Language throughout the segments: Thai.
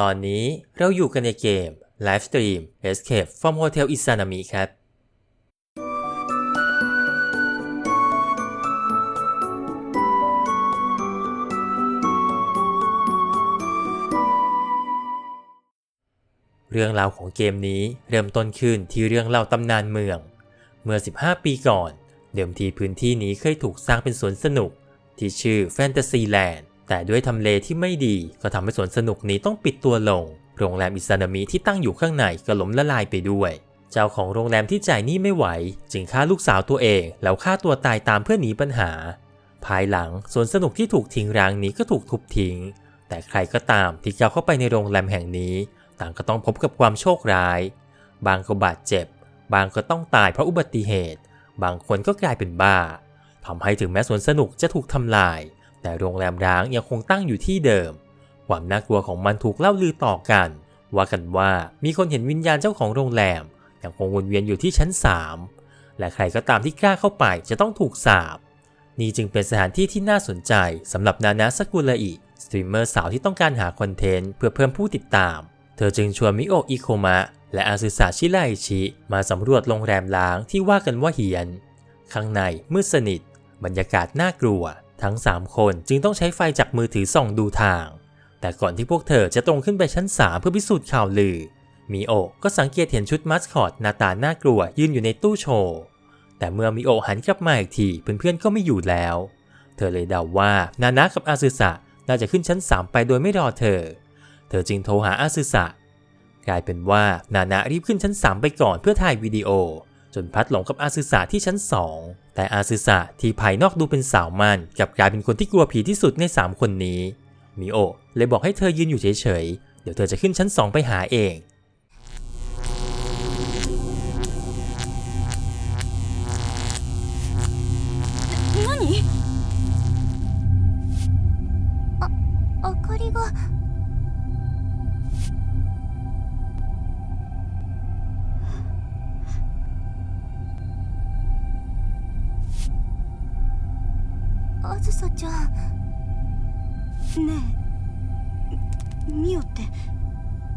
ตอนนี้เราอยู่กันในเกม Live Stream Escape from Hotel Izanami ครับ เรื่องราวของเกมนี้เริ่มต้นขึ้นที่เรื่องเล่าตำนานเมือง เมื่อ 15 ปีก่อน เดิมทีพื้นที่นี้เคยถูกสร้างเป็นสวนสนุกที่ชื่อแฟนตาซี แต่ด้วยทำเลที่ไม่ดีก็ทำให้สวนสนุกนี้ต้องปิดตัวลง โรงแรมอิซานามิที่ตั้งอยู่ข้างในก็ล้มละลายไปด้วย เจ้าของโรงแรมที่จ่ายหนี้ไม่ไหว จึงฆ่าลูกสาวตัวเอง แล้วฆ่าตัวตายตามเพื่อหนีปัญหา ภายหลังสวนสนุกที่ถูกทิ้งร้างนี้ก็ถูกทุบทิ้ง แต่ใครก็ตามที่ก้าเข้าไปในโรงแรมแห่งนี้ ต่างก็ต้องพบกับความโชคร้าย บางก็บาดเจ็บ บางก็ต้องตายเพราะอุบัติเหตุ บางคนก็กลายเป็นบ้าทำให้ถึงแม้สวนสนุกจะถูกทำลาย แต่โรงแรมร้างยังคงตั้งอยู่ที่เดิม ความน่ากลัวของมันถูกเล่าลือต่อกัน ว่ากันว่ามีคนเห็นวิญญาณเจ้าของโรงแรมยังคงวนเวียนอยู่ที่ชั้น 3 และใครก็ตามที่กล้าเข้าไปจะต้องถูกสาปนี่จึงเป็นสถานที่ที่น่าสนใจสำหรับนานาสกุลอิสตรีมเมอร์สาวที่ต้องการหาคอนเทนต์เพื่อเพิ่มผู้ติดตาม เธอจึงชวนมิโอะอิโคมะและอาซึสะชิไลชิมาสำรวจโรงแรมล้างที่ว่ากันว่าเหียน ข้างในมืดสนิท บรรยากาศน่ากลัว ทั้ง 3 คนจึงต้องใช้ไฟจากมือถือส่องดูทาง แต่ก่อนที่พวกเธอจะตรงขึ้นไปชั้น 3 เพื่อพิสูจน์ข่าวลือ มิโอก็สังเกตเห็นชุดมัสคอตหน้าตาน่ากลัวยืนอยู่ในตู้โชว์ แต่เมื่อมิโอหันกลับมาอีกทีเพื่อนๆก็ไม่อยู่แล้ว เธอเลยเดาว่านานะกับอาซึสะน่าจะขึ้นชั้น 3 ไปโดยไม่รอเธอ เธอจึงโทรหาอาซึสะกลายเป็นว่านานะรีบขึ้นชั้น 3 ไปก่อนเพื่อถ่ายวิดีโอ จนพัดหลงกับอาซึสะที่ชั้น 2 แต่อาซึสะที่ภายนอกดูเป็นสาวมันกลับกลายเป็นคนที่กลัวผีที่สุดใน 3 คนนี้มิโอเลยบอกให้เธอยืนอยู่เฉยๆ เดี๋ยวเธอจะขึ้นชั้น 2 ไปหาเอง さちゃんねえみミオって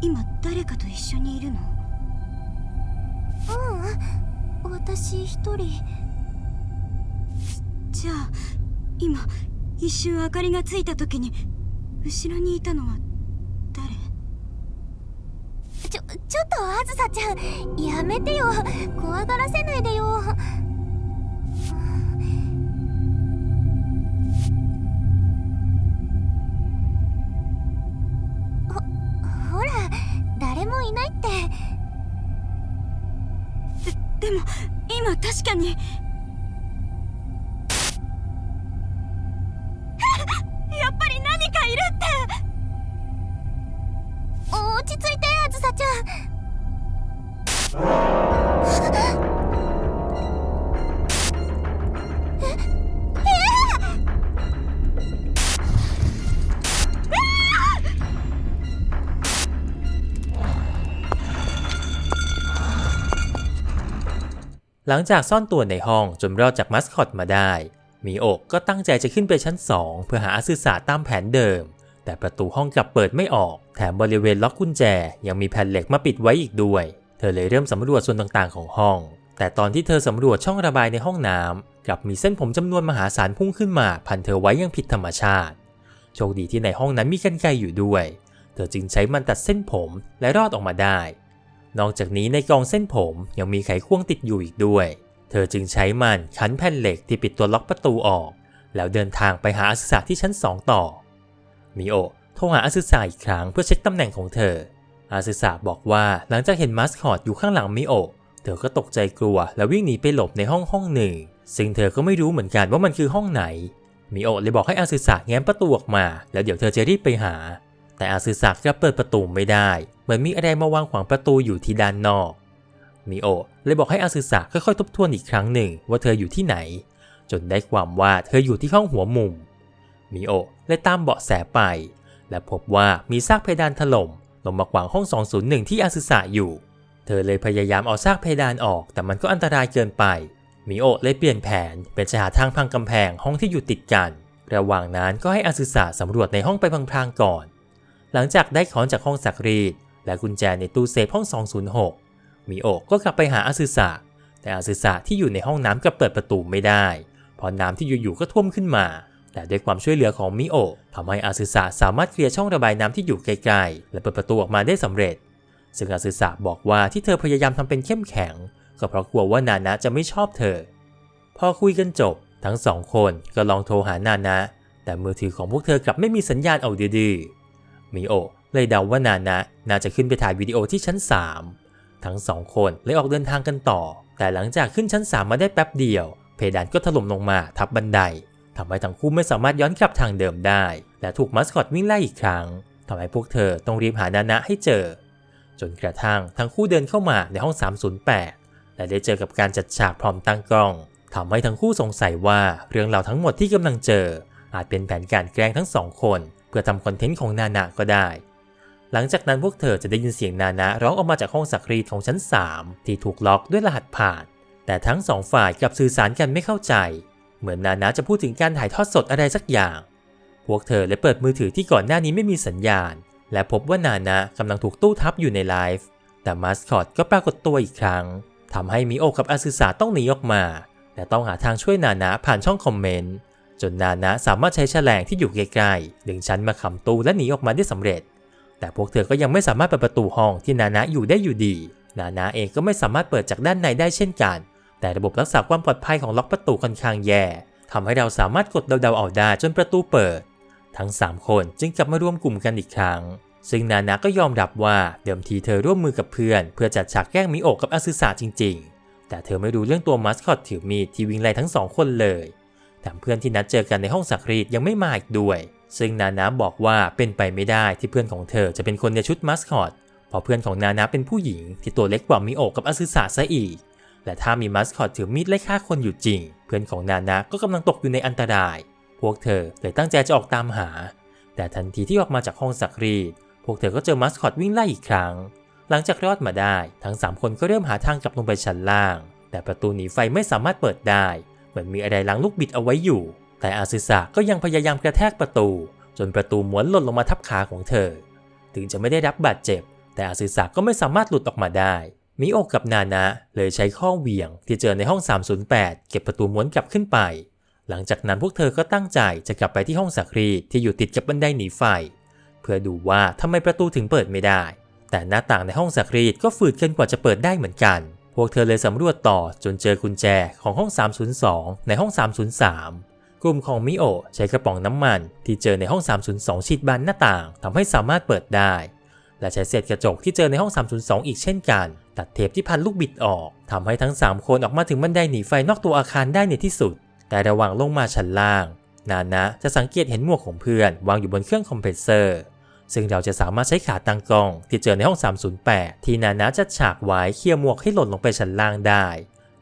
今誰かと一緒にいるの？ううん私一人。じゃあ今一瞬明かりがついた時に後ろにいたのは誰？ちょちょっとあずさちゃん。やめてよ。怖がらせないでよ หลังจากซ่อนตัวในห้องจนรอดจากมัสคอตมาได้มิโอะก็ตั้งใจจะขึ้นไปชั้น 2 เพื่อหาอาซึสะตามแผนเดิม แต่ประตูห้องกลับเปิดไม่ออก แถมบริเวณล็อกกุญแจ ยังมีแผ่นเหล็กมาปิดไว้อีกด้วย เธอเลยเริ่มสำรวจส่วนต่างๆของห้อง แต่ตอนที่เธอสำรวจช่องระบายในห้องน้ำกลับมีเส้นผมจำนวนมหาศาลพุ่งขึ้นมา พันเธอไว้อยังผิดธรรมชาติ โชคดีที่ในห้องนั้นมีกรรไกอยู่ด้วย เธอจึงใช้มันตัดเส้นผมและรอดออกมาได้ นอกจากนี้ในกองเส้นผมยังมีไขควงติดอยู่อีกด้วย เธอจึงใช้มันขันแผ่นเหล็กที่ปิดตัวล็อกประตูออก แล้วเดินทางไปหาอาซึสะที่ชั้น2ต่อ มิโอโทรหาอาซึสะอีกครั้งเพื่อเช็คตำแหน่งของเธอ อาซึสะบอกว่าหลังจากเห็นมัสคอตอยู่ข้างหลังมิโอเธอก็ตกใจกลัว แล้ววิ่งหนีไปหลบในห้องห้องหนึ่ง ซึ่งเธอก็ไม่รู้เหมือนกันว่ามันคือห้องไหนมิโอเลยบอกให้อาซึสะแง้มประตูออกมา แล้วเดี๋ยวเธอจะรีบไปหา แต่อาซึสะกลับเปิดประตูไม่ได้ เหมือนมีอะไรมาวางขวางประตูอยู่ที่ด้านนอกมิโอเลยบอกให้อาซึสะค่อยๆทบทวนอีกครั้งหนึ่งว่าเธออยู่ที่ไหน จนได้ความว่าเธออยู่ที่ห้องหัวมุมมิโอเลยตามเบาะแสไป และพบว่ามีซากเพดานถล่มลงมาขวางห้อง 201 ที่อาซึสะอยู่ เธอเลยพยายามเอาซากเพดานออก แต่มันก็อันตรายเกินไปมิโอเลยเปลี่ยนแผนเป็นจะหาทางพังกำแพงห้องที่อยู่ติดกัน ระหว่างนั้นก็ให้อาซึสะสำรวจในห้องไปพลางๆก่อน หลังจากได้ค้อนจากห้องสักรีดและกุญแจในตู้เซฟห้อง 206 มิโอะก็กลับไปหาอาซึสะแต่อาซึสะที่อยู่ในห้องน้ำก็เปิดประตูไม่ได้เพราะน้ำที่อยู่ๆก็ท่วมขึ้นมา แต่ด้วยความช่วยเหลือของมิโอะทำให้อาซึสะสามารถเคลียร์ช่องระบายน้ำที่อยู่ใกลๆ และเปิดประตูออกมาได้สำเร็จ ซึ่งอาซึสะบอกว่าที่เธอพยายามทำเป็นเข้มแข็ง ก็เพราะกลัวว่านานะจะไม่ชอบเธอ พอคุยกันจบ ทั้งสองคนก็ลองโทรหานานะ แต่มือถือของพวกเธอกลับไม่มีสัญญาณเอาดื้อๆ มิโอเลยเดาว่านานะน่าจะขึ้นไปถ่ายวิดีโอที่ชั้น 3 ทั้งสองคนเลยออกเดินทางกันต่อ แต่หลังจากขึ้นชั้น 3 มาได้แป๊บเดียว เพดานก็ถล่มลงมาทับบันไดทำให้ทั้งคู่ไม่สามารถย้อนกลับทางเดิมได้ และถูกมัสคอตวิ่งไล่อีกครั้งทำให้พวกเธอต้องรีบหานานะให้เจอ จนกระทั่งทั้งคู่เดินเข้ามาในห้อง 308 และได้เจอกับการจัดฉากพร้อมตั้งกล้องทำให้ทั้งคู่สงสัยว่าเรื่องราวทั้งหมดที่กำลังเจอ อาจเป็นแผนการแกล้งทั้งสองคน เพื่อทำคอนเทนต์ของนานะก็ได้ หลังจากนั้นพวกเธอจะได้ยินเสียงนานะร้องออกมาจากห้องสักรีดของชั้น 3 ที่ถูกล็อกด้วยรหัสผ่าน แต่ทั้งสองฝ่ายกลับสื่อสารกันไม่เข้าใจ เหมือนนานะจะพูดถึงการถ่ายทอดสดอะไรสักอย่าง พวกเธอเลยเปิดมือถือที่ก่อนหน้านี้ไม่มีสัญญาณ และพบว่านานะกำลังถูกตู้ทับอยู่ในไลฟ์แต่มาสคอตก็ปรากฏตัวอีกครั้งทำให้มิโอกับอาซึสาต้องหนีออกมา และต้องหาทางช่วยนานะผ่านช่องคอมเมนต์ จนนานะสามารถใช้แฉลงที่อยู่ใกล้ๆดึงชั้นมาขำตู้และหนีออกมาได้สำเร็จ แต่พวกเธอก็ยังไม่สามารถเปิดประตูห้องที่นานะอยู่ได้อยู่ดี นานะเองก็ไม่สามารถเปิดจากด้านในได้เช่นกัน แต่ระบบรักษาความปลอดภัยของล็อกประตูค่อนข้างแย่ทำให้เราสามารถกดเดาๆเอาได้จนประตูเปิด ทั้ง 3 คนจึงกลับมารวมกลุ่มกันอีกครั้ง ซึ่งนานะก็ยอมรับว่าเดิมทีเธอร่วมมือกับเพื่อน เพื่อจัดฉากแกล้งมิโอะกับอาซึสะจริง ๆ แต่เธอไม่รู้เรื่องตัวมัสคอตถือมีดที่วิ่งไล่ทั้งสองคนเลย แถมเพื่อนที่นัดเจอกันในห้องสักรีดยังไม่มาอีกด้วย ซึ่งนานะบอกว่าเป็นไปไม่ได้ที่เพื่อนของเธอจะเป็นคนในชุดมัสคอตเพราะเพื่อนของนานะเป็นผู้หญิงที่ตัวเล็กกว่ามิโอกับอาซึสะซะอีก และถ้ามีมัสคอตถือมีดไล่ฆ่าคนอยู่จริง เพื่อนของนานะก็กำลังตกอยู่ในอันตราย พวกเธอเลยตั้งใจจะออกตามหา แต่ทันทีที่ออกมาจากห้องสักรีด พวกเธอก็เจอมัสคอตวิ่งไล่อีกครั้ง หลังจากรอดมาได้ ทั้ง 3 คนก็เริ่มหาทางกลับลงไปชั้นล่าง แต่ประตูหนีไฟไม่สามารถเปิดได้ มือนมีอะไรล้างลูกบิดเอาไว้อยู่ แต่อาซึสะก็ยังพยายามกระแทกประตู จนประตูม้วนหล่นลงมาทับขาของเธอ ถึงจะไม่ได้รับบาดเจ็บ แต่อาซึสะก็ไม่สามารถหลุดออกมาได้มิโอกับนานะเลยใช้ข้อเหวี่ยงที่เจอในห้อง 308 เก็บประตูม้วนกลับขึ้นไป หลังจากนั้นพวกเธอก็ตั้งใจจะกลับไปที่ห้องสักรีที่อยู่ติดกับบันไดหนีไฟ เพื่อดูว่าทำไมประตูถึงเปิดไม่ได้ แต่หน้าต่างในห้องสักรีก็ฝืดเกินกว่าจะเปิดได้เหมือนกัน พวกเธอเลยสำรวจต่อจนเจอกุญแจของห้อง 302 ในห้อง 303 กลุ่มของมิโอใช้กระป๋องน้ำมันที่เจอในห้อง 302 ฉีดบานหน้าต่างทำให้สามารถเปิดได้ และใช้เศษกระจกที่เจอในห้อง 302 อีกเช่นกัน ตัดเทปที่พันลูกบิดออกทำให้ทั้ง 3 คนออกมาถึงบันไดหนีไฟนอกตัวอาคารได้ในที่สุด แต่ระหว่างลงมาชั้นล่าง นานะจะสังเกตเห็นหมวกของเพื่อนวางอยู่บนเครื่องคอมเพรสเซอร์ ซึ่งเราจะสามารถใช้ขาตั้งกล้องที่เจอในห้อง 308 ที่นานะจัดฉากไว้เคลียร์หมวกให้หล่นลงไปชั้นล่างได้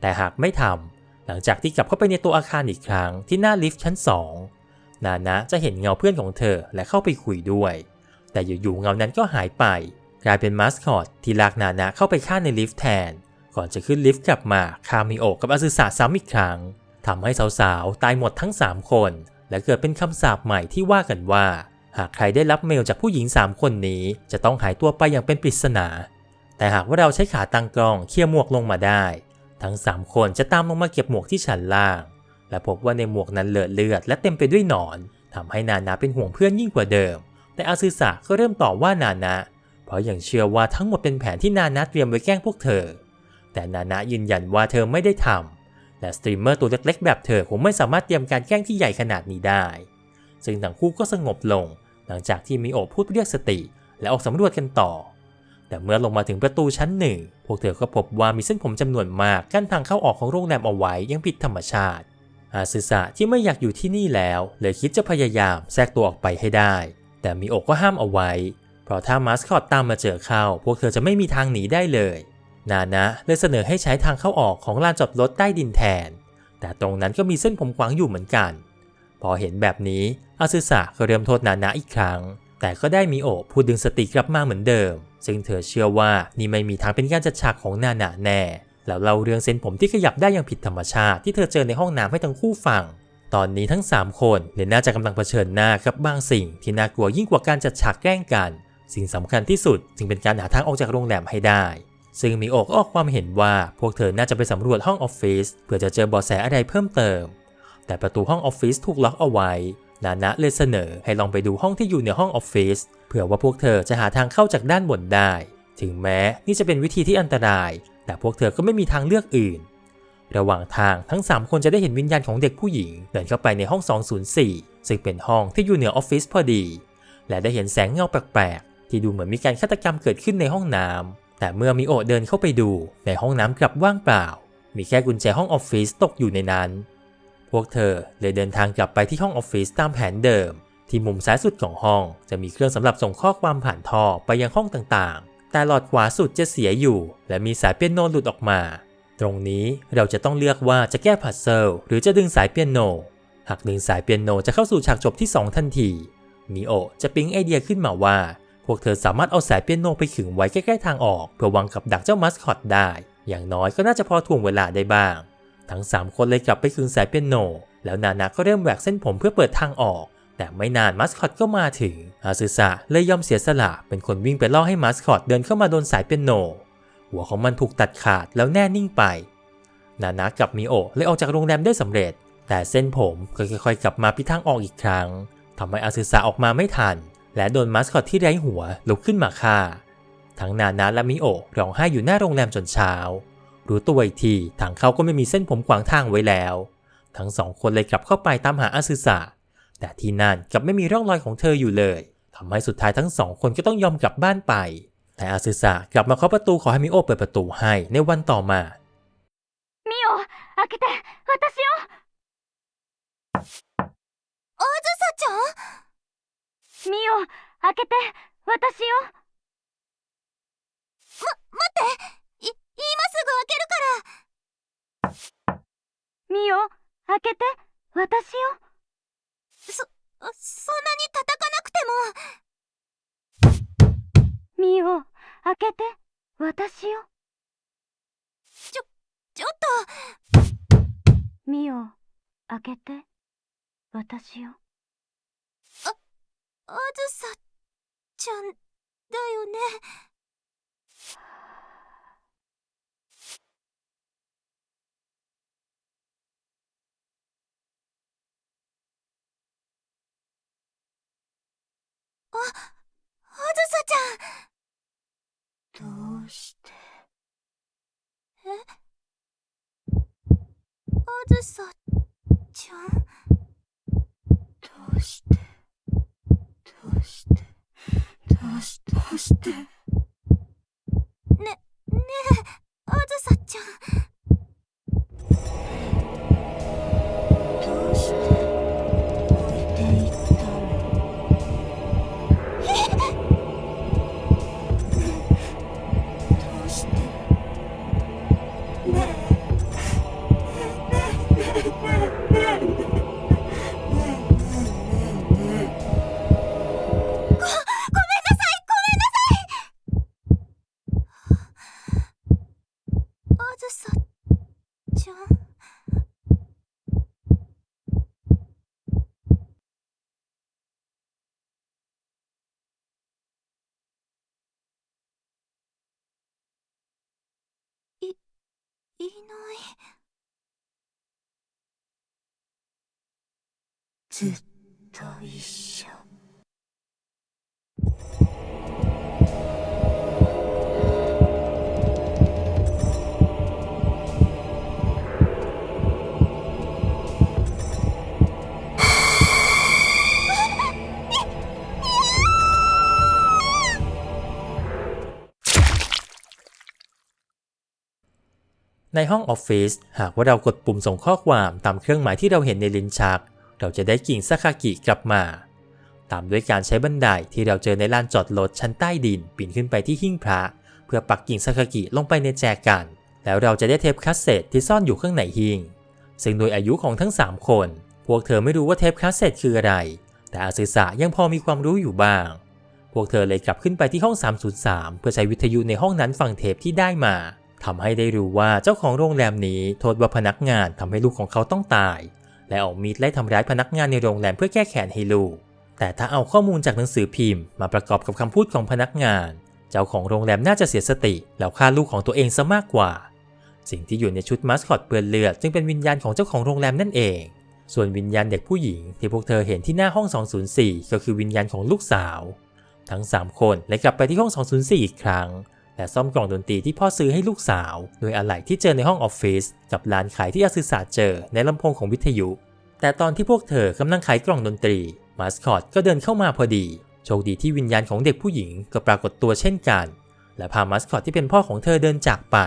แต่หากไม่ทำหลังจากที่กลับเข้าไปในตัวอาคารอีกครั้งที่หน้าลิฟต์ชั้น 2 นานะจะเห็นเงาเพื่อนของเธอและเข้าไปคุยด้วย แต่อยู่ๆเงานั้นก็หายไป กลายเป็นมาสคอตที่ลากนานะเข้าไปฆ่าในลิฟต์แทน ก่อนจะขึ้นลิฟต์กลับมาคามิโอกับอาซึสะซ้ำอีกครั้งทำให้สาวๆตายหมดทั้ง 3 คน และเกิดเป็นคำสาปใหม่ที่ว่ากันว่า หากใครได้รับเมลจากผู้หญิง 3 คนนี้ จะต้องหายตัวไปอย่างเป็นปริศนา แต่หากว่าเราใช้ขาตั้งกล้องเคลียร์หมวกลงมาได้ ทั้ง 3 คนจะตามลงมาเก็บหมวกที่ชั้นล่าง และพบว่าในหมวกนั้นเลอะเลือดและเต็มไปด้วยหนอนทำให้นานาเป็นห่วงเพื่อนยิ่งกว่าเดิม แต่อาซึสะก็เริ่มต่อว่านานะ เพราะยังเชื่อว่าทั้งหมดเป็นแผนที่นานะเตรียมไว้แกล้งพวกเธอ แต่นานะยืนยันว่าเธอไม่ได้ทำและสตรีมเมอร์ตัวเล็กๆแบบเธอคงไม่สามารถเตรียมการแกล้งที่ใหญ่ขนาดนี้ได้ ซึ่งทั้งคู่ก็สงบลง หลังจากที่มิโอพูดเรียกสติ และออกสำรวจกันต่อ แต่เมื่อลงมาถึงประตูชั้นหนึ่ง พวกเธอก็พบว่ามีเส้นผมจำนวนมากกั้นทางเข้าออกของโรงแรมเอาไว้ยังผิดธรรมชาติอาซึสะที่ไม่อยากอยู่ที่นี่แล้วเลยคิดจะพยายามแทรกตัวออกไปให้ได้ แต่มิโอะก็ห้ามเอาไว้ เพราะถ้ามาสคอตตามมาเจอเข้า พวกเธอจะไม่มีทางหนีได้เลย นานะเลยเสนอให้ใช้ทางเข้าออกของลานจอดรถใต้ดินแทน แต่ตรงนั้นก็มีเส้นผมขวางอยู่เหมือนกัน พอเห็นแบบนี้ อาซึสะก็เริ่มโทษนานะอีกครั้ง แต่ก็ได้มีโอะพูดดึงสติกลับมาเหมือนเดิม ซึ่งเธอเชื่อว่านี่ไม่มีทางเป็นการจัดฉากของนานะแน่ แล้วเล่าเรื่องเส้นผมที่ขยับได้อย่างผิดธรรมชาติที่เธอเจอในห้องน้ำให้ทั้งคู่ฟัง ตอนนี้ทั้ง 3 คนเลยน่าจะกำลังเผชิญหน้ากับบางสิ่งที่น่ากลัวยิ่งกว่าการจัดฉากแกล้งกัน สิ่งสำคัญที่สุดจึงเป็นการหาทางออกจากโรงแรมให้ได้ซึ่งมีโอกออกความเห็นว่าพวกเธอน่าจะไปสำรวจห้องออฟฟิศเพื่อจะเจอเบาะแสอะไรเพิ่มเติม แต่ประตูห้องออฟฟิศถูกล็อกเอาไว้ นานะเลยเสนอให้ลองไปดูห้องที่อยู่ในห้องออฟฟิศเผื่อว่าพวกเธอจะหาทางเข้าจากด้านบนได้ ถึงแม้นี่จะเป็นวิธีที่อันตราย แต่พวกเธอก็ไม่มีทางเลือกอื่น ระหว่างทางทั้ง 3 คนจะได้เห็นวิญญาณของเด็กผู้หญิงเดินเข้าไปในห้อง 204 ซึ่งเป็นห้องที่อยู่เหนือออฟฟิศพอดี และได้เห็นแสงเงาแปลกๆที่ดูเหมือนมีการฆาตกรรมเกิดขึ้นในห้องน้ำแต่เมื่อมิโอเดินเข้าไปดูในห้องน้ำกลับว่างเปล่า มีแค่กุญแจห้องออฟฟิศตกอยู่ในนั้น วกเธอเลยเดินทางกลับไปที่ห้องออฟฟิศตามแผนเดิม ที่มุมซ้ายสุดของห้องจะมีเครื่องสำหรับส่งข้อความผ่านท่อไปยังห้องต่างๆ แต่หลอดขวาสุดจะเสียอยู่ และมีสายเปียโนหลุดออกมา ตรงนี้เราจะต้องเลือกว่าจะแก้พัซเซิลหรือจะดึงสายเปียโน หากดึงสายเปียโนจะเข้าสู่ฉากจบที่ 2 ทันทีมิโอจะปิ๊งไอเดียขึ้นมาว่า พวกเธอสามารถเอาสายเปียโนไปขึงไว้ใกล้ๆทางออก เพื่อวางกับดักเจ้ามัสคอตได้ อย่างน้อยก็น่าจะพอถ่วงเวลาได้บ้าง ทั้ง 3 คนเลยกลับไปขึงสายเปียโน แล้วนานาก็เริ่มแหวกเส้นผมเพื่อเปิดทางออก แต่ไม่นานมัสคอตก็มาถึงอาซึสะเลยยอมเสียสละเป็นคนวิ่งไปล่อให้มัสคอตเดินเข้ามาโดนสายเปียโน หัวของมันถูกตัดขาดแล้วแน่นิ่งไป นานากับมิโอเลยออกจากโรงแรมได้สำเร็จ แต่เส้นผมก็ค่อยๆกลับมาพิทางออกอีกครั้งทำให้อาซึสะออกมาไม่ทัน และโดนมัสคอตที่ไร้หัวลุกขึ้นมาฆ่าทั้งนานาและมิโอร้องไห้อยู่หน้าโรงแรมจนเช้า รู้ตัวอีกทีทางเขาก็ไม่มีเส้นผมขวางทางไว้แล้ว ทั้งสองคนเลยกลับเข้าไปตามหาอาซึสะ แต่ที่นั่นกลับไม่มีร่องรอยของเธออยู่เลยทำให้สุดท้ายทั้งสองคนก็ต้องยอมกลับบ้านไป แต่อาซึสะกลับมาเคาะประตูขอให้มิโอะเปิดประตูให้ในวันต่อมา ミオ開けて私をあずさちゃんミオ開けて私をま、待ってい、 今すぐ開けるから。ミオ開けて。私をそ、そんなに叩かなくても。ミオ開けて。私をちょ、ちょっと。ミオ開けて。私をあ、あずさちゃんだよねあ、あずさちゃん。どうして？え？あずさちゃん？どうして？どうして？どうしどうして？ねえあずさちゃん。いない。ずっと一緒 ในห้องออฟฟิศหากว่าเรากดปุ่มส่งข้อความตามเครื่องหมายที่เราเห็นในลิ้นชัก เราจะได้กิ่งซาคากิกลับมา ตามด้วยการใช้บันไดที่เราเจอในลานจอดรถชั้นใต้ดินปีนขึ้นไปที่หิ้งพระ เพื่อปักกิ่งซาคากิลงไปในแจกัน แล้วเราจะได้เทปคาสเซ็ตที่ซ่อนอยู่ข้างในหิ้งซึ่งโดยอายุของทั้ง 3 คน พวกเธอไม่รู้ว่าเทปคาสเซ็ตคืออะไร แต่อาซึสะยังพอมีความรู้อยู่บ้าง พวกเธอเลยกลับขึ้นไปที่ห้อง 303 เพื่อใช้วิทยุในห้องนั้นฟังเทปที่ได้มา ทำให้ได้รู้ว่าเจ้าของโรงแรมนี้โทษว่าพนักงานทำให้ลูกของเขาต้องตาย และเอามีดไล่ทำร้ายพนักงานในโรงแรมเพื่อแก้แค้นให้ลูก แต่ถ้าเอาข้อมูลจากหนังสือพิมพ์ มาประกอบกับคำพูดของพนักงาน เจ้าของโรงแรมน่าจะเสียสติแล้วฆ่าลูกของตัวเองซะมากกว่า สิ่งที่อยู่ในชุดมัสคอตเปื้อนเลือดจึงเป็นวิญญาณของเจ้าของโรงแรมนั่นเอง ส่วนวิญญาณเด็กผู้หญิงที่พวกเธอเห็นที่หน้าห้อง 204 ก็คือวิญญาณของลูกสาว ทั้ง 3 คนเลยกลับไปที่ห้อง 204 อีกครั้ง และซ่อมกล่องดนตรีที่พ่อซื้อให้ลูกสาว โดยอะไหล่ที่เจอในห้องออฟฟิศกับร้านขายที่อาซึสาเจอในลำโพงของวิทยุ แต่ตอนที่พวกเธอกำลังขายกล่องดนตรีมาสคอตก็เดินเข้ามาพอดี โชคดีที่วิญญาณของเด็กผู้หญิงก็ปรากฏตัวเช่นกัน และพามัสคอตที่เป็นพ่อของเธอเดินจากไป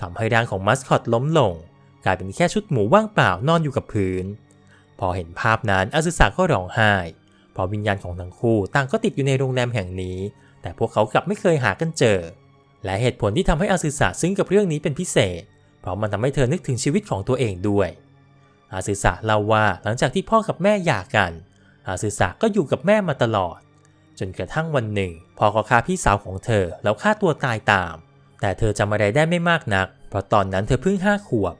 ทำให้ร่างของมัสคอตล้มลง กลายเป็นแค่ชุดหมูว่างเปล่านอนอยู่กับพื้น พอเห็นภาพนั้นอาซึสาก็ร้องไห้เพราะวิญญาณของทั้งคู่ต่างก็ติดอยู่ในโรงแรมแห่งนี้ แต่พวกเขากลับไม่เคยหากันเจอ และเหตุผลที่ทำให้อาซึสาซึ้งกับเรื่องนี้เป็นพิเศษ เพราะมันทำให้เธอนึกถึงชีวิตของตัวเองด้วย อาซึสะเล่าว่าหลังจากที่พ่อกับแม่หย่ากัน อาซึสะก็อยู่กับแม่มาตลอด จนกระทั่งวันหนึ่งพ่อก็ฆ่าพี่สาวของเธอแล้วฆ่าตัวตายตาม แต่เธอจำอะไรได้ไม่มากนัก เพราะตอนนั้นเธอเพิ่งห้าขวบ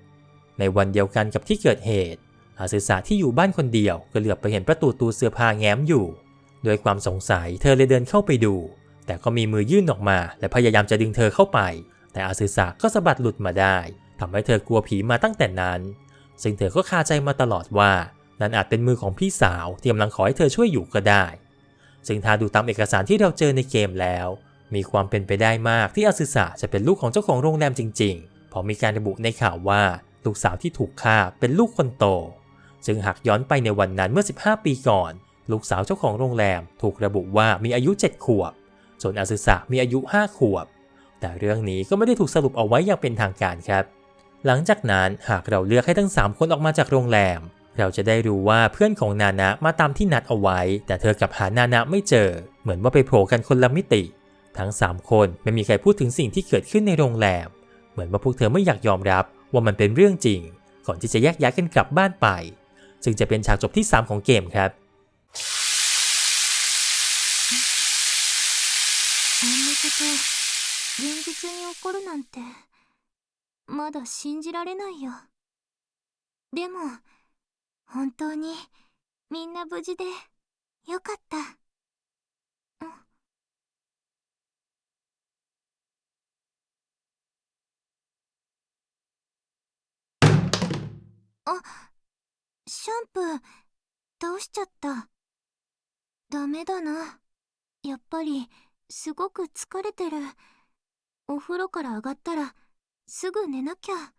ในวันเดียวกันกับที่เกิดเหตุ อาซึสะที่อยู่บ้านคนเดียวก็เหลือบไปเห็นประตูตู้เสื้อผ้าแง้มอยู่ ด้วยความสงสัยเธอเลยเดินเข้าไปดู แต่ก็มีมือยื่นออกมา และพยายามจะดึงเธอเข้าไป แต่อาซึสะก็สะบัดหลุดมาได้ทำให้เธอกลัวผีมาตั้งแต่นั้น ซึ่งเธอก็คาใจมาตลอดว่า นั่นอาจเป็นมือของพี่สาวที่กำลังขอให้เธอช่วยอยู่ก็ได้ ซึ่งถ้าดูตามเอกสารที่เราเจอในเกมแล้ว มีความเป็นไปได้มากที่อาซึสะจะเป็นลูกของเจ้าของโรงแรมจริงๆเพราะมีการระบุในข่าวว่าลูกสาวที่ถูกฆ่าเป็นลูกคนโต ซึ่งหากย้อนไปในวันนั้นเมื่อ 15 ปีก่อน ลูกสาวเจ้าของโรงแรมถูกระบุว่ามีอายุ 7 ขวบ ส่วนอาซึสะมีอายุ 5 ขวบ แต่เรื่องนี้ก็ไม่ได้ถูกสรุปเอาไว้อย่างเป็นทางการครับ หลังจากนั้นหากเราเลือกให้ทั้ง 3 คนออกมาจากโรงแรม เราจะได้รู้ว่าเพื่อนของนานะมาตามที่นัดเอาไว้ แต่เธอกับหานานะไม่เจอ เหมือนว่าไปโผล่กันคนละมิติ ทั้ง 3 คนไม่มีใครพูดถึงสิ่งที่เกิดขึ้นในโรงแรม เหมือนว่าพวกเธอไม่อยากยอมรับว่ามันเป็นเรื่องจริง ก่อนที่จะแยกย้ายกันกลับบ้านไปซึ่งจะเป็นฉากจบที่ 3 ของเกมครับ に起こるなんてまだ信じられないよ。でも本当にみんな無事でよかった。ん。あシャンプー倒しちゃった？ダメだな。やっぱりすごく疲れてる。お風呂から上がったらすぐ寝なきゃ。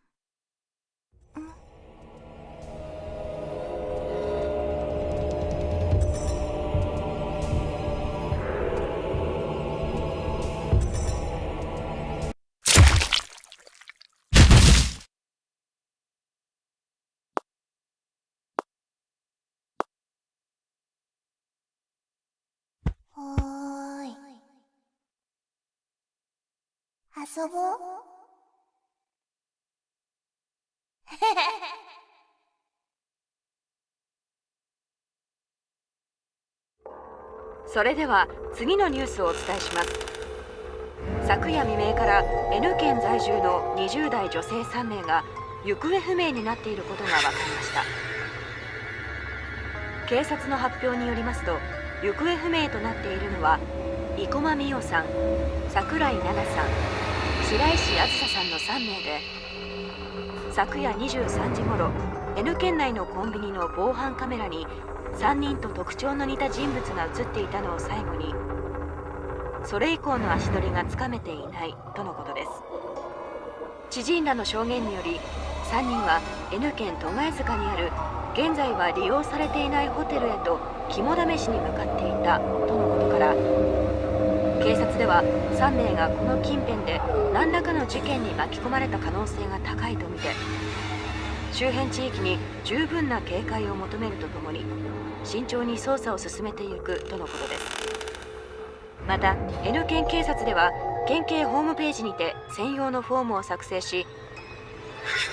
遊ぼう。それでは次のニュースをお伝えします。昨夜未明から N 県在住の20代女性3名が行方不明になっていることが分かりました。警察の発表によりますと行方不明となっているのは生駒美代さん桜井奈々さん白石あずささんの3名で昨夜23時ごろ N 県内のコンビニの防犯カメラに3人と特徴の似た人物が映っていたのを最後にそれ以降の足取りがつかめていないとのことです。知人らの証言により3人は N 県都貝塚にある現在は利用されていないホテルへと肝試しに向かっていたとのことから警察では3名がこの近辺で何らかの事件に巻き込まれた可能性が高いとみて周辺地域に十分な警戒を求めるとともに慎重に捜査を進めていくとのことです。また N 県警察では県警ホームページにて専用のフォームを作成し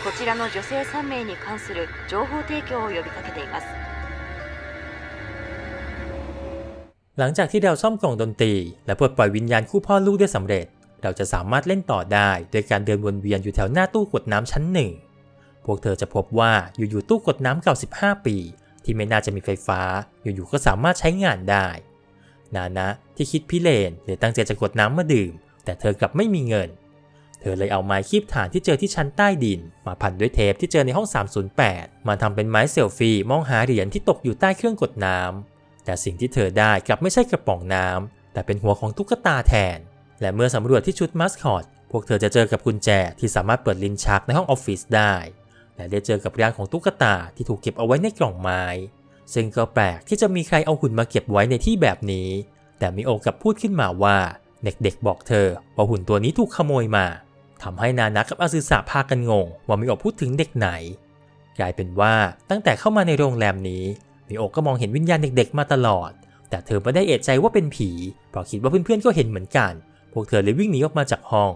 こちらの女性3名に関する情報提供を呼びかけています。 หลังจากที่เราซ่อมกล่องดนตรี และปลดปล่อยวิญญาณคู่พ่อลูกได้สำเร็จ เราจะสามารถเล่นต่อได้โดยการเดินวนเวียนอยู่แถวหน้าตู้กดน้ำชั้นหนึ่ง พวกเธอจะพบว่าอยู่ๆตู้กดน้ำเก่า 15 ปี ที่ไม่น่าจะมีไฟฟ้า อยู่ๆก็สามารถใช้งานได้ นานะที่คิดพิเรนเลยตั้งใจจะกดน้ำมาดื่ม แต่เธอกลับไม่มีเงิน เธอเลยเอาไม้คีบฐานที่เจอที่ชั้นใต้ดิน มาพันด้วยเทปที่เจอในห้อง 308 มาทำเป็นไม้เซลฟี่มองหาเหรียญที่ตกอยู่ใต้เครื่องกดน้ำ แต่สิ่งที่เธอได้กลับไม่ใช่กระป๋องน้ำแต่เป็นหัวของตุ๊กตาแทน และเมื่อสำรวจที่ชุดมัสคอต พวกเธอจะเจอกับกุญแจที่สามารถเปิดลิ้นชักในห้องออฟฟิศได้ และได้เจอกับร่างของตุ๊กตาที่ถูกเก็บเอาไว้ในกล่องไม้ ซึ่งก็แปลกที่จะมีใครเอาหุ่นมาเก็บไว้ในที่แบบนี้ แต่มิโอกับพูดขึ้นมาว่า เด็กๆบอกเธอว่าหุ่นตัวนี้ถูกขโมยมาทำให้นานะกับอาซึสะพากันงง ว่ามิโอกพูดถึงเด็กไหน กลายเป็นว่าตั้งแต่เข้ามาในโรงแรมนี้ มิโอกก็มองเห็นวิญญาณเด็กๆ มาตลอด แต่เธอไม่ได้เอะใจว่าเป็นผี เพราะคิดว่าเพื่อนๆ ก็เห็นเหมือนกัน พวกเธอเลยวิ่งหนีออกมาจากห้อง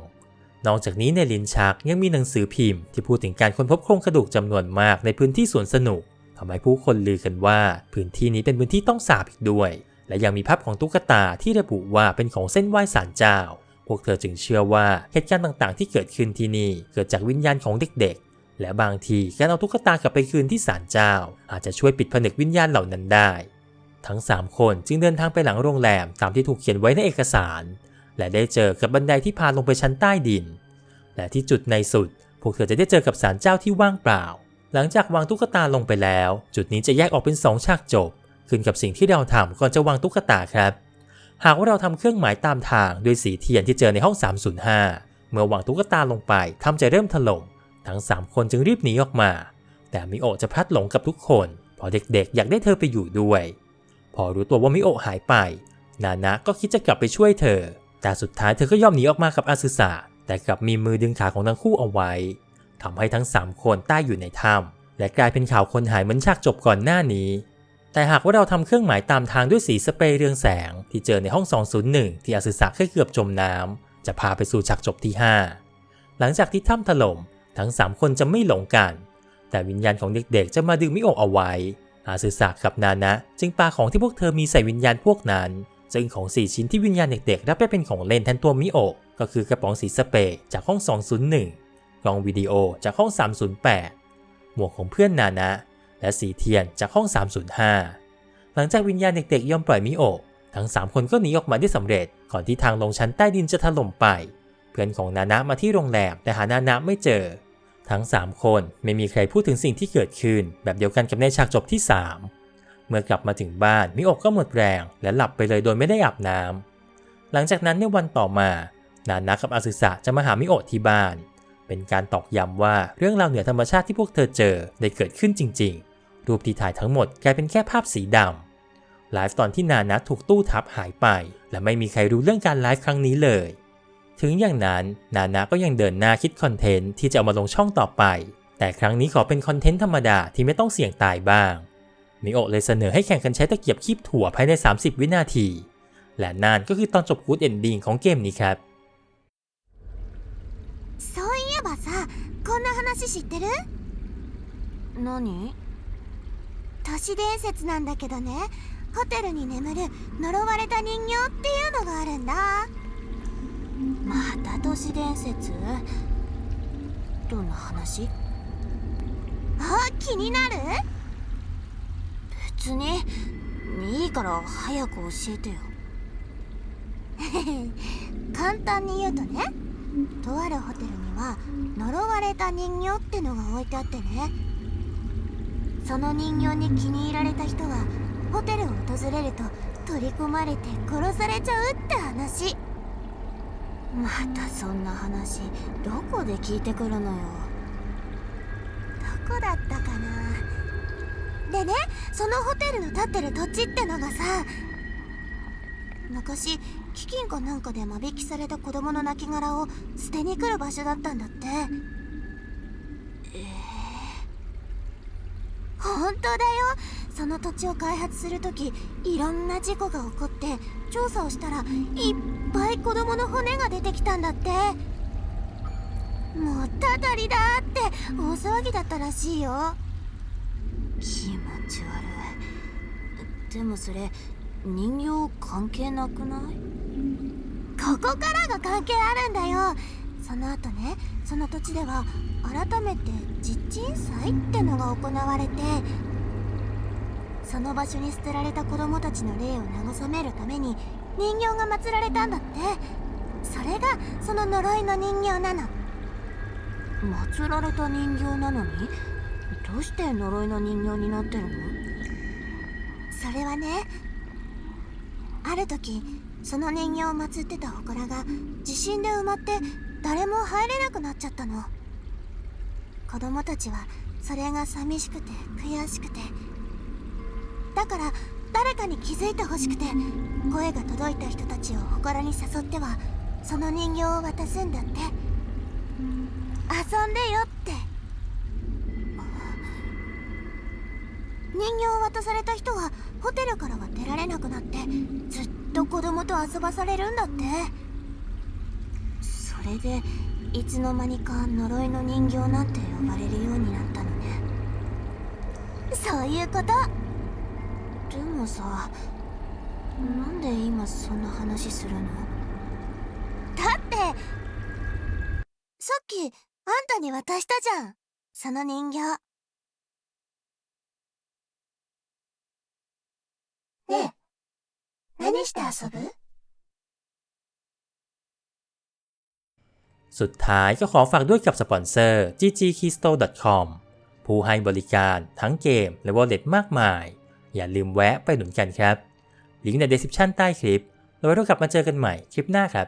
นอกจากนี้ในลินชักยังมีหนังสือพิมพ์ ที่พูดถึงการค้นพบโครงกระดูกจำนวนมากในพื้นที่สวนสนุกทำให้ผู้คนลือกันว่า พื้นที่นี้เป็นพื้นที่ต้องสาบอีกด้วย และยังมีภาพของตุ๊กตาที่ระบุว่าเป็นของเส้นไหว้ศาลเจ้า พวกเธอจึงเชื่อว่าเหตุการณ์ต่างๆ ที่เกิดขึ้นที่นี่เกิดจากวิญญาณของเด็กๆ และบางทีการเอาตุ๊กตากลับไปคืนที่ศาลเจ้า อาจจะช่วยปิดผนึกวิญญาณเหล่านั้นได้ ทั้ง 3 คนจึงเดินทางไปหลังโรงแรมตามที่ถูกเขียนไว้ในเอกสาร และได้เจอกับบันไดที่พาลงไปชั้นใต้ดิน และที่จุดในสุด พวกเธอจะได้เจอกับศาลเจ้าที่ว่างเปล่า หลังจากวางตุ๊กตาลงไปแล้ว จุดนี้จะแยกออกเป็น 2 ฉากจบ ขึ้นกับสิ่งที่เราทำก่อนจะวางตุ๊กตาครับ หากว่าเราทำเครื่องหมายตามทางด้วยสีเทียนที่เจอในห้อง 305 เมื่อวางตุ๊กตาลงไปทำจะเริ่มถล่ม ทั้ง 3 คนจึงรีบหนีออกมา แต่มิโอะจะพลัดหลงกับทุกคน เพราะเด็กๆ อยากได้เธอไปอยู่ด้วย พอรู้ตัวว่ามิโอะหายไป นานะก็คิดจะกลับไปช่วยเธอ แต่สุดท้ายเธอก็ยอมหนีออกมากับอาซึสะแต่กลับมีมือดึงขาของทั้งคู่เอาไว้ทำให้ทั้ง 3 คนใต้อยู่ในถ้ำและกลายเป็นข่าวคนหายเหมือนฉากจบก่อนหน้านี้ แต่หากว่าเราทำเครื่องหมายตามทางด้วยสีสเปรย์เรืองแสง ที่เจอในห้อง 201 ที่อาซึสะเคยเกือบจมน้ำจะพาไปสู่ฉากจบที่ 5 หลังจากที่ถ้ำถล่ม ทั้ง 3 คนจะไม่หลงกัน แต่วิญญาณของเด็กๆ จะมาดึงมิโอะเอาไว้อาซึสะกับนานะ จึงปาของที่พวกเธอมีใส่วิญญาณพวกนั้น ซึ่งของ 4 ชิ้นที่วิญญาณเด็กๆ รับไปเป็นของเล่นแทนตัวมิโอะก็คือกระป๋องสีสเปรย์จากห้อง 201 กล้องวิดีโอจากห้อง 308 หมวกของเพื่อนนานะ และสีเทียนจากห้อง 305 หลังจากวิญญาณเด็กๆ ยอมปล่อยมิโอะทั้ง 3 คนก็หนีออกมาได้สำเร็จ ก่อนที่ทางลงชั้นใต้ดินจะถล่มไป เพื่อนของนานะมาที่โรงแรมแต่หานานะไม่เจอ ทั้ง 3 คนไม่มีใครพูดถึงสิ่งที่เกิดขึ้น แบบเดียวกันกับในฉากจบที่ 3 เมื่อกลับมาถึงบ้านมิโอะก็หมดแรง และหลับไปเลยโดยไม่ได้อาบน้ำหลังจากนั้นในวันต่อมา นานะกับอาซึสะจะมาหามิโอะที่บ้าน เป็นการตอกย้ำว่าเรื่องราวเหนือธรรมชาติที่พวกเธอเจอได้เกิดขึ้นจริง ๆ รูปที่ถ่ายทั้งหมดกลายเป็นแค่ภาพสีดำไลฟ์ตอนที่นานะถูกตู้ทับหายไป และไม่มีใครรู้เรื่องการไลฟ์ครั้งนี้เลย ถึงอย่างนั้นนานะก็ยังเดินหน้าคิดคอนเทนต์ที่จะเอามาลงช่องต่อไป แต่ครั้งนี้ขอเป็นคอนเทนต์ธรรมดาที่ไม่ต้องเสี่ยงตายบ้างมิโอะเลยเสนอให้แข่งกันใช้ตะเกียบคีบถั่วภายใน 30 วินาที และนั่นก็คือตอนจบกูดเอนดิ้งของเกมนี้ครับ そういえばさこんな話知ってる何都市伝説なんだけどねホテルに眠る呪われた人形っていうのがあるんだ また都市伝説？どんな話？あ気になる？別に。いいから早く教えてよ。簡単に言うとねとあるホテルには呪われた人形ってのが置いてあってね。その人形に気に入られた人はホテルを訪れると取り込まれて殺されちゃうって話。またそんな話どこで聞いてくるのよ。どこだったかな？でねそのホテルの建ってる土地ってのがさ昔飢饉かなんかで間引きされた子供の亡骸を捨てに来る場所だったんだって。え本当だよ。その土地を開発する時いろんな事故が起こって調査をしたらいっぱい子供の骨が出てきたんだって。もうたたりだって大騒ぎだったらしいよ。気持ち悪い。でもそれ人形関係なくない？ここからが関係あるんだよ。その後ねその土地では改めて実鎮祭ってのが行われてその場所に捨てられた子供たちの霊を慰めるために人形が祀られたんだって。それがその呪いの人形なの。祀られた人形なのに？どうして呪いの人形になってるの？それはねある時その人形を祀ってた祠が地震で埋まって誰も入れなくなっちゃったの子供たちはそれが寂しくて悔しくて。だから誰かに気づいてほしくて声が届いた人たちを祠に誘ってはその人形を渡すんだって。遊んでよって。人形を渡された人はホテルからは出られなくなってずっと子供と遊ばされるんだって。れでいつの間にか呪いの人形なんて呼ばれるようになったのね。そういうこと。でもさなんで今そんな話するの？だってさっきあんたに渡したじゃん。その人形。ねえ。何して遊ぶ？ สุดท้ายก็ขอฝากด้วยกับสปอนเซอร์ ggkeysto.com ผู้ให้บริการทั้งเกมและวอลเล็ตมากมาย อย่าลืมแวะไปหนุนกันครับ ลิงก์ใน description ใต้คลิป แล้วไว้เรากลับมาเจอกันใหม่คลิปหน้าครับ